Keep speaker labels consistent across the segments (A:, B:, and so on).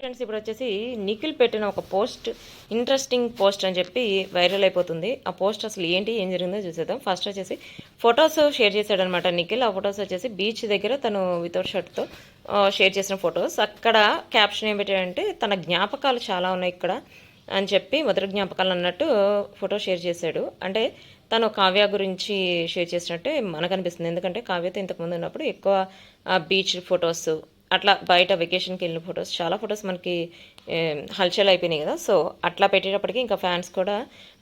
A: Friends ఇప్పుడు వచ్చేసి నిఖిల్ పెట్టిన ఒక పోస్ట్ ఇంట్రెస్టింగ్ పోస్ట్ అని చెప్పి వైరల్ అయిపోతుంది. ఆ పోస్ట్ అసలు ఏంటి ఏం జరిగిందో చూసేద్దాం. ఫస్ట్ వచ్చేసి ఫొటోస్ షేర్ చేశాడనమాట నిఖిల్. ఆ ఫొటోస్ వచ్చేసి బీచ్ దగ్గర తను వితౌట్ షర్ట్తో షేర్ చేసిన ఫొటోస్ అక్కడ క్యాప్షన్ ఏం పెట్టాడంటే తన జ్ఞాపకాలు చాలా ఉన్నాయి ఇక్కడ అని చెప్పి మొదటి జ్ఞాపకాలు అన్నట్టు ఫోటో షేర్ చేశాడు. అంటే తను కావ్య గురించి షేర్ చేసినట్టే మనకు అనిపిస్తుంది. ఎందుకంటే కావ్యతో ఇంతకుముందు ఉన్నప్పుడు ఎక్కువ బీచ్ ఫొటోస్ అట్లా బయట వెకేషన్కి వెళ్ళిన ఫొటోస్ చాలా ఫొటోస్ మనకి హల్చల్ అయిపోయినాయి కదా. సో అట్లా పెట్టేటప్పటికి ఇంకా ఫ్యాన్స్ కూడా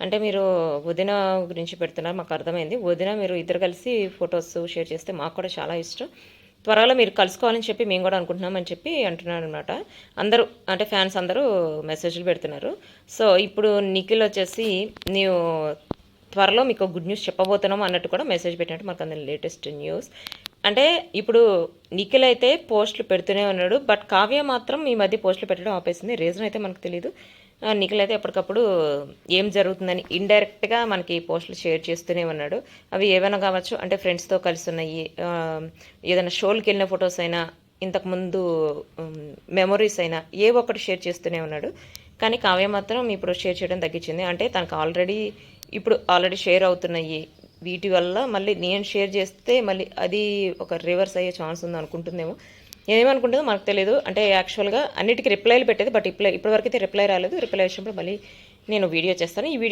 A: అంటే మీరు వదిన గురించి పెడుతున్నారు మాకు అర్థమైంది. వదిన మీరు ఇద్దరు కలిసి ఫొటోస్ షేర్ చేస్తే మాకు కూడా చాలా ఇష్టం. త్వరలో మీరు కలుసుకోవాలని చెప్పి మేము కూడా అనుకుంటున్నామని చెప్పి అంటున్నారు అనమాట అందరూ అంటే ఫ్యాన్స్ అందరూ మెసేజ్లు పెడుతున్నారు. సో ఇప్పుడు నిఖిల్ వచ్చేసి నీవు త్వరలో మీకు గుడ్ న్యూస్ చెప్పబోతున్నాం అన్నట్టు కూడా మెసేజ్ పెట్టినట్టు మాకు అందరి లేటెస్ట్ న్యూస్ అంటే ఇప్పుడు నిఖిల్ అయితే పోస్టులు పెడుతూనే ఉన్నాడు బట్ కావ్య మాత్రం ఈ మధ్య పోస్టులు పెట్టడం ఆపేసింది. రీజన్ అయితే మనకు తెలియదు నిఖిల్ అయితే ఎప్పటికప్పుడు ఏం జరుగుతుందని ఇండైరెక్ట్గా మనకి పోస్టులు షేర్ చేస్తూనే ఉన్నాడు. అవి ఏవైనా కావచ్చు అంటే ఫ్రెండ్స్తో కలిసి ఉన్నాయి ఏదైనా షోలకి వెళ్ళిన ఫొటోస్ అయినా ఇంతకుముందు మెమొరీస్ అయినా ఏ ఒక్కటి షేర్ చేస్తూనే ఉన్నాడు. కానీ కావ్య మాత్రం ఇప్పుడు షేర్ చేయడం తగ్గించింది. అంటే తనకు ఆల్రెడీ ఇప్పుడు ఆల్రెడీ షేర్ అవుతున్నాయి వీటి వల్ల మళ్ళీ నేను షేర్ చేస్తే మళ్ళీ అది ఒక రివర్స్ అయ్యే ఛాన్స్ ఉంది అనుకుంటుందేమో. ఏమనుకుంటుందో మనకు తెలియదు అంటే యాక్చువల్గా అన్నిటికీ రిప్లైలు పెట్టేది బట్ ఇప్లై ఇప్పటివరకు అయితే రిప్లై రాలేదు. రిప్లై వచ్చినప్పుడు మళ్ళీ నేను వీడియో చేస్తాను. ఈ వీడియో